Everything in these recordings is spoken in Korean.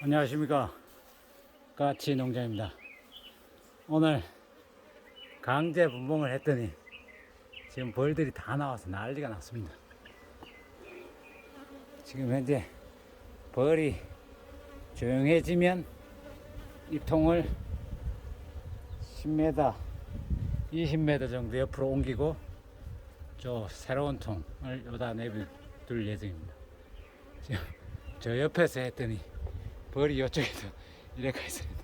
안녕하십니까. 까치 농장입니다. 오늘 강제 분봉을 했더니 지금 벌들이 다 나와서 난리가 났습니다. 지금 현재 벌이 조용해지면 입통을 10m 20m 정도 옆으로 옮기고 저 새로운 통을 여기다 내둘 예정입니다. 지금 저 옆에서 했더니 벌이 이쪽에서 이래 가 있습니다.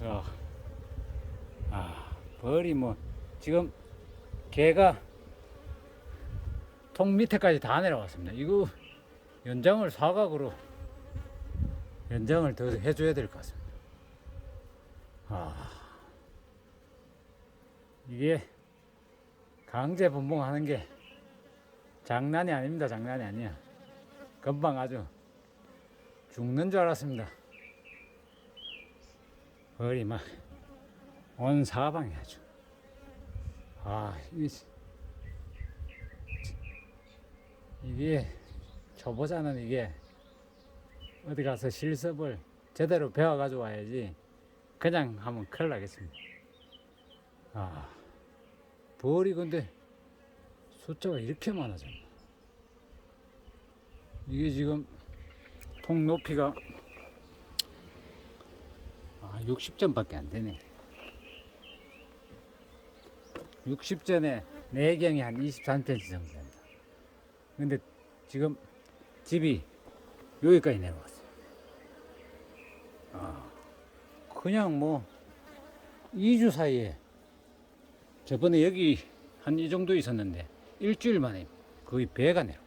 어. 아, 벌이 뭐 지금 개가 통 밑에까지 다 내려왔습니다. 이거 연장을 사각으로 연장을 더 해줘야 될 것 같습니다. 아, 이게 강제 분봉하는 게 장난이 아닙니다. 장난이 아니야. 금방 아주 죽는 줄 알았습니다. 벌이 막온 사방에 아주. 아, 이게, 이게 초보자는 이게 어디 가서 실습을 제대로 배워 가지고 와야지 그냥 하면 큰일 나겠습니다. 아, 벌이 근데 숫자가 이렇게 많아졌나? 이게 지금 통 높이가 아, 60점밖에 안 되네. 60점에 내경이 한 23cm 정도 된다. 근데 지금 집이 여기까지 내려왔어요. 아, 그냥 뭐 2주 사이에 저번에 여기 한 이 정도 있었는데 일주일 만에 거의 배가 내려.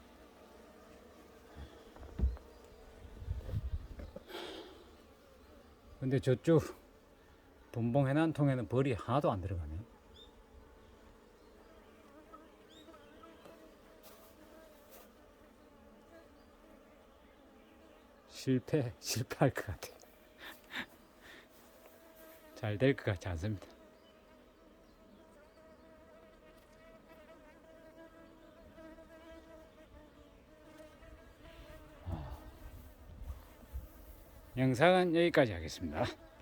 근데 저쪽 분봉 해난 통에는 벌이 하나도 안 들어가네. 실패, 실패할 것 같아. 잘 될 것 같지 않습니다. 영상은 여기까지 하겠습니다.